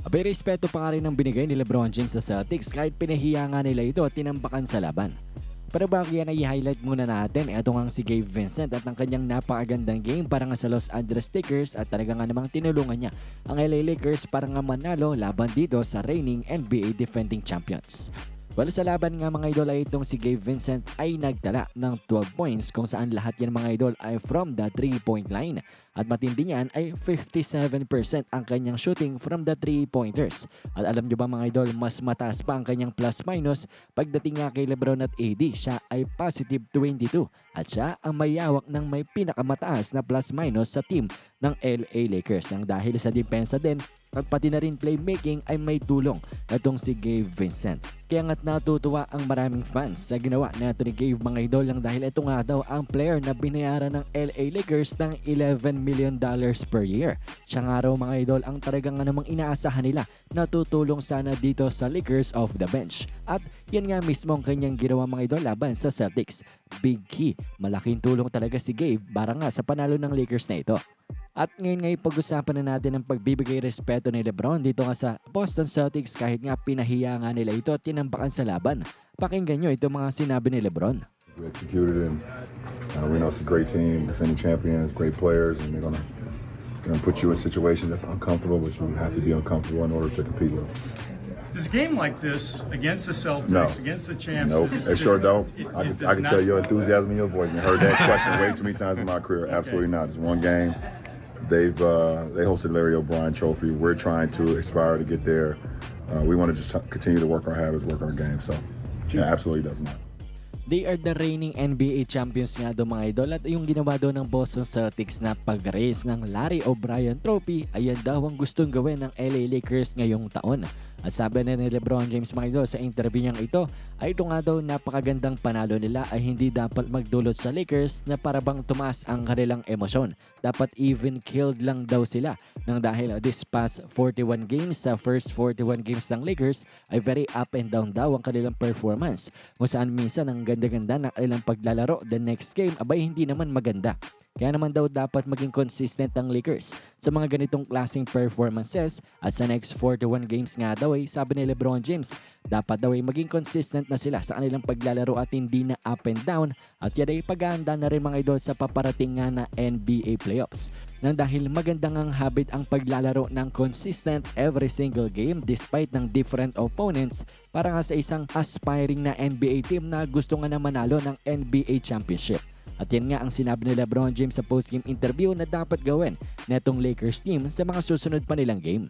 Abay, respeto pa rin ang binigay ni Lebron James sa Celtics kahit pinahiya nga nila ito at tinambakan sa laban. Pero bago yan ay i-highlight muna natin ito nga si Gabe Vincent at ang kanyang napakagandang game para nga sa Los Angeles Lakers at talaga nga namang tinulungan niya ang LA Lakers para nga manalo laban dito sa reigning NBA defending champions. Well, sa laban nga mga idol ay itong si Gabe Vincent ay nagtala ng 12 points kung saan lahat yan mga idol ay from the 3-point line. At matindi niyan ay 57% ang kanyang shooting from the 3-pointers. At alam nyo ba mga idol, mas mataas pa ang kanyang plus-minus pagdating nga kay Lebron at AD. Siya ay positive 22 at siya ang mayawak ng may pinakamataas na plus-minus sa team ng LA Lakers. Nang dahil sa depensa din at pati na rin playmaking ay may tulong itong si Gabe Vincent. Kaya nga't natutuwa ang maraming fans sa ginawa na ito ni Gabe mga idol lang dahil ito nga daw ang player na binayaran ng LA Lakers ng 11 million dollars per year. Siya nga raw mga idol ang talagang nga namang inaasahan nila na tutulong sana dito sa Lakers off the bench. At yan nga mismo ang kanyang ginawa mga idol laban sa Celtics. Big key, malaking tulong talaga si Gabe para nga sa panalo ng Lakers na ito. At ngayon ngay pag-usapan na natin ang pagbibigay respeto ni Lebron dito nga sa Boston Celtics kahit nga pinahiya nga nila ito at tinambakan sa laban. Pakinggan nyo ito mga sinabi ni Lebron. We executed and uh, we know it's a great team, defending champions, great players, and they're gonna gonna put you in situations that's uncomfortable, but you have to be uncomfortable in order to compete with. Does a game like this against the Celtics, No. against the champs? Nope, does they sure don't. it- I it can, I can tell your enthusiasm in your voice. I heard that question way too many times in my career. Absolutely not. It's one game. They've uh, they hosted Larry O'Brien Trophy. We're trying to aspire to get there. Uh, we want to just continue to work our habits, work our game. So, yeah, absolutely does not. They are the reigning NBA champions nga do mga idol at yung ginawa daw ng Boston Celtics na pag-raise ng Larry O'Brien Trophy ayan daw ang gustong gawin ng LA Lakers ngayong taon. At sabi na ni Lebron James mga idol sa interview niyang ito ay ito nga daw napakagandang panalo nila ay hindi dapat magdulot sa Lakers na parabang tumaas ang kanilang emosyon. Dapat even killed lang daw sila nang dahil this past 41 games sa first 41 games ng Lakers ay very up and down daw ang kanilang performance kung saan minsan ang ganda-ganda ng kanilang paglalaro the next game abay hindi naman maganda. Kaya naman daw dapat maging consistent ang Lakers sa mga ganitong klaseng performances at sa next 41 games nga daw ay sabi ni Lebron James dapat daw ay maging consistent na sila sa kanilang paglalaro at hindi na up and down at yan ay pag-aanda na rin mga idol sa paparating nga na NBA playoffs. Nang dahil magandang ang habit ang paglalaro ng consistent every single game despite ng different opponents para nga sa isang aspiring na NBA team na gusto nga na manalo ng NBA championship. At yan nga ang sinabi ni Lebron James sa postgame interview na dapat gawin netong Lakers team sa mga susunod pa nilang game.